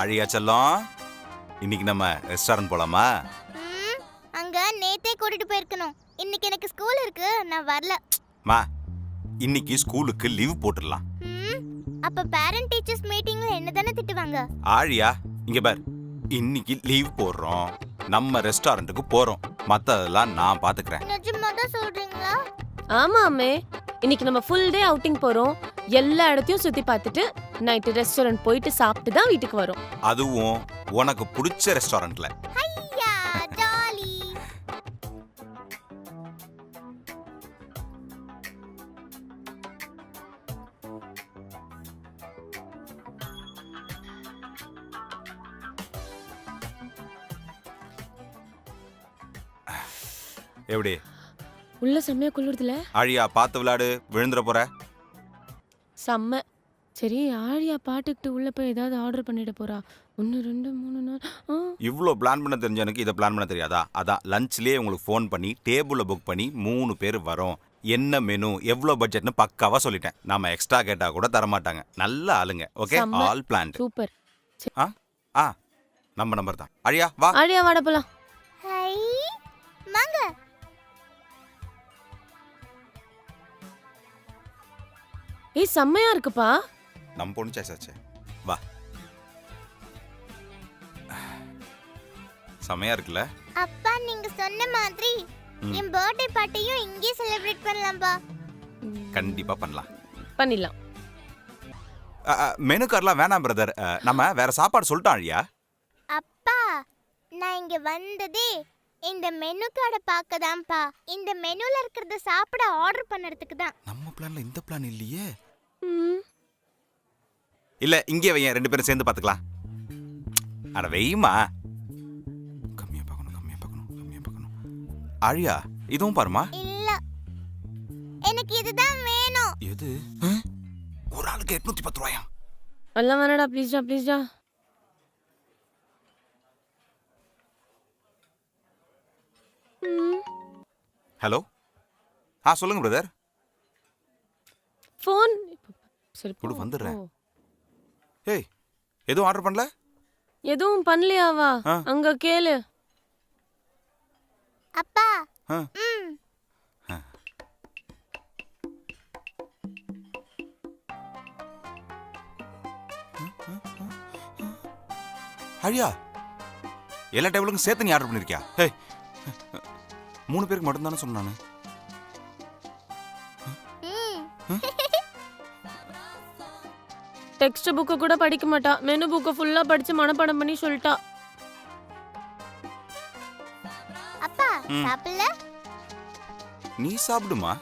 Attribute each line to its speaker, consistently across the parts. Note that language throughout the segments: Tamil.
Speaker 1: ஆழியா செல்லம் இன்னைக்கு நம்ம ரெஸ்டாரண்ட் போலாமா?
Speaker 2: அங்க நேத்தே கூட்டிட்டு போயிருக்கணும். இன்னைக்கு எனக்கு ஸ்கூல் இருக்கு நான் வரல.
Speaker 1: மா இன்னைக்கு ஸ்கூலுக்கு லீவ் போட்டுடலாம்.
Speaker 2: ம், அப்ப பேரண்ட் டீச்சர்ஸ் மீட்டிங்ல என்ன தானே திட்டுவாங்க?
Speaker 1: ஆழியா இங்க பார். இன்னைக்கு லீவ் போடுறோம். நம்ம ரெஸ்டாரண்ட்டுக்கு போறோம். மத்ததெல்லாம் நான் பாத்துக்கிறேன்.
Speaker 2: நிஜமா தான் சொல்றீங்களா?
Speaker 3: ஆமா அம்மே. இன்னைக்கு நம்ம ஃபுல் டே அவுட்டிங் போறோம். எல்லா இடத்தையும் சுத்தி பார்த்துட்டு நைட்டு ரெஸ்டாரண்ட் போயிட்டு சாப்பிட்டு தான் வீட்டுக்கு வரோம்.
Speaker 1: அதுவும் உனக்கு பிடிச்ச ரெஸ்டாரண்ட்ல
Speaker 2: ஐயா ஜாலி.
Speaker 1: எப்படி
Speaker 3: உள்ள செம்மையா குளிருதுல.
Speaker 1: ஆழியா பார்த்து விளையாடு விழுந்துற போற?
Speaker 3: செம்ம. சரி ஆழியா பாட்டுக்கிட்டு உள்ள போய் ஏதாவது ஆர்டர் பண்ணிட போறா. ஒன்று ரெண்டு மூணு நாலு. ஆ.
Speaker 1: இவ்வளோ பிளான் பண்ண தெரிஞ்ச எனக்கு இதை பிளான் பண்ண தெரியாதா? அதான் லஞ்ச்லேயே உங்களுக்கு ஃபோன் பண்ணி டேபிளை புக் பண்ணி மூணு பேர் வரோம். என்ன மெனு எவ்வளோ பட்ஜெட்னு பக்காவா சொல்லிட்டேன். நாம எக்ஸ்ட்ரா கேட்டா கூட தர மாட்டாங்க நல்ல ஆளுங்க ஓகே
Speaker 3: செம்ம.
Speaker 1: ஆல் பிளான்
Speaker 3: சூப்பர்
Speaker 1: ஆ? ஆ. நம்ம நம்பர் தான். அழியா வா.
Speaker 3: ஆழியா வாட போலாம்.
Speaker 2: ஹை வாங்க.
Speaker 3: ஏய் செம்மையா இருக்குப்பா.
Speaker 1: நம்ம பொண்ணு சாய்ஸ் ஆச்சு. வா. செமையா இருக்குல்ல?
Speaker 2: அப்பா நீங்க சொன்ன மாதிரி. என் பர்த்டே பார்ட்டியும் இங்கேயே செலிப்ரேட் பண்ணலாம்பா.
Speaker 1: கண்டிப்பா பண்ணலாம்.
Speaker 3: பண்ணிடலாம்.
Speaker 1: மெனு கார்லாம் வேணாம் பிரதர் நம்ம வேற சாப்பாடு சொல்லிட்டோம் அழியா.
Speaker 2: அப்பா நான் இங்க வந்ததே இந்த மெனு கார்டை பார்க்க தான்ப்பா இந்த மெனுல இருக்கிறத சாப்பிட ஆர்டர் பண்ணறதுக்கு தான்.
Speaker 1: நம்ம பிளான்ல இந்த பிளான் இல்லையே. இல்ல இங்கே வையன் ரெண்டு பேரும் சேர்ந்து பாத்துக்கலாம் அட வெய்யுமா கம்மியா பார்க்கணும் கம்மியா பார்க்கணும் கம்மியா பார்க்கணும். அழியா இதுவும் பாருமா.
Speaker 2: இல்ல. எனக்கு இதுதான் வேணும்.
Speaker 1: எது? ஒரு ஆளுக்கு எட்நூத்தி பத்து ரூபாயா?
Speaker 3: எல்லாம் வேணாடா ப்ளீஸ்டா ப்ளீஸ்டா
Speaker 1: ஹலோ? ஆ சொல்லுங்க பிரதர்
Speaker 3: ஃபோன் சரி
Speaker 1: குடு, வந்துடுறேன். ஏய் எதுவும் ஆர்டர் பண்ணல?
Speaker 3: எதுவும் பண்ணலையாவா?
Speaker 1: ஆ.
Speaker 3: அங்க கேளு.
Speaker 2: அப்பா.
Speaker 1: ஆ.
Speaker 2: ம்.
Speaker 1: அழியா எல்லா டேபிளுக்கும் சேர்த்து நீ ஆர்டர் பண்ணிருக்கியா? ஏய் மூணு பேருக்கு மட்டும் தானே சொன்னானு
Speaker 2: ம்.
Speaker 3: டெக்ஸ்ட் புக்கு கூட படிக்க மாட்டா. மெனு புக்கை ஃபுல்லா படிச்சு மனப்பாடம் பண்ணி சொல்லிட்டா.
Speaker 2: அப்பா
Speaker 1: ம்.
Speaker 2: சாப்பிடல?
Speaker 1: நீ சாப்பிடுமா?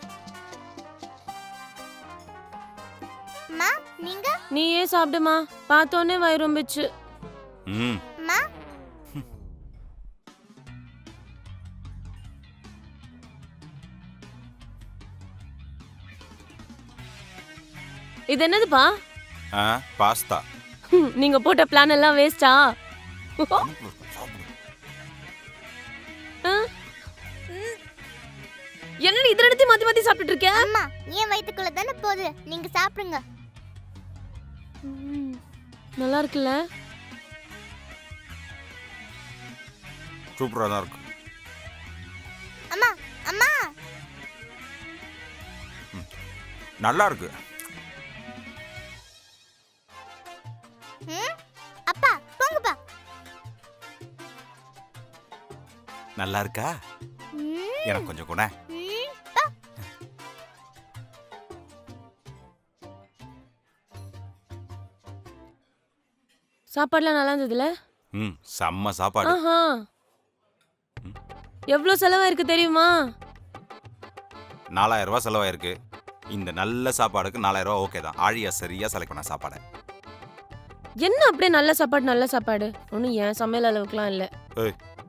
Speaker 2: அம்மா நீங்க?
Speaker 3: நீயே சாப்பிடுமா. பார்த்தோன்னே வயிறு ரொம்பிச்சு.
Speaker 1: ம்.
Speaker 2: அம்மா
Speaker 3: இது என்னதுப்பா?
Speaker 1: ஆ பாஸ்தா.
Speaker 3: ஹம், நீங்க போட்ட பிளான் எல்லாம் வேஸ்டா என்னடி இதுல எடுத்து மாத்தி மாத்தி சாப்பிட்டுட்டு இருக்க?
Speaker 2: அம்மா ஏன் வயித்துக்குள்ள தானே போகுது. நீங்க சாப்பிடுங்க.
Speaker 3: ம், நல்லா இருக்குல்ல?
Speaker 1: சூப்பராக தான் இருக்கு
Speaker 2: அம்மா அம்மா.
Speaker 1: நல்லா இருக்கு. நல்லா இருக்கா எனக்கு கொஞ்சம் கூட
Speaker 3: சாப்பாடுலாம் நல்லா இருந்ததுல?
Speaker 1: ம் செம்ம சாப்பாடு.
Speaker 3: ஆஹா. எவ்வளவு செலவாயிருக்கு தெரியுமா?
Speaker 1: நாலாயிரம் ரூபாய் செலவாயிருக்கு. இந்த நல்ல சாப்பாடுக்கு நாலாயிரம் ரூபாய் ஓகே தான். ஆழியா சரியா செலக்ட் பண்ண சாப்பாடு.
Speaker 3: என்ன அப்படியே நல்ல சாப்பாடு நல்ல சாப்பாடு? ஒன்றும் என் சமையல் அளவுக்குலாம் இல்லை.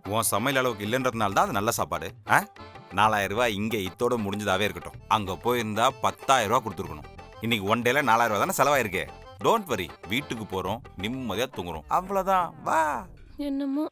Speaker 1: உன் சமையல் அளவுக்கு இல்லைன்றதுனால தான் அது நல்ல சாப்பாடு. ஆ? நாலாயிரம் ரூபாய் இங்கே இத்தோட முடிஞ்சதாவே இருக்கட்டும். அங்கே போயிருந்தா பத்தாயிரம் ரூபா கொடுத்துருக்கணும். இன்னைக்கு ஒன் டேல நாலாயிரம் ரூபா தானே செலவாயிருக்கே. டோன்ட் வரி வீட்டுக்கு போகிறோம் நிம்மதியாக தூங்குறோம். அவ்வளோதான் வா.
Speaker 3: என்னமோ.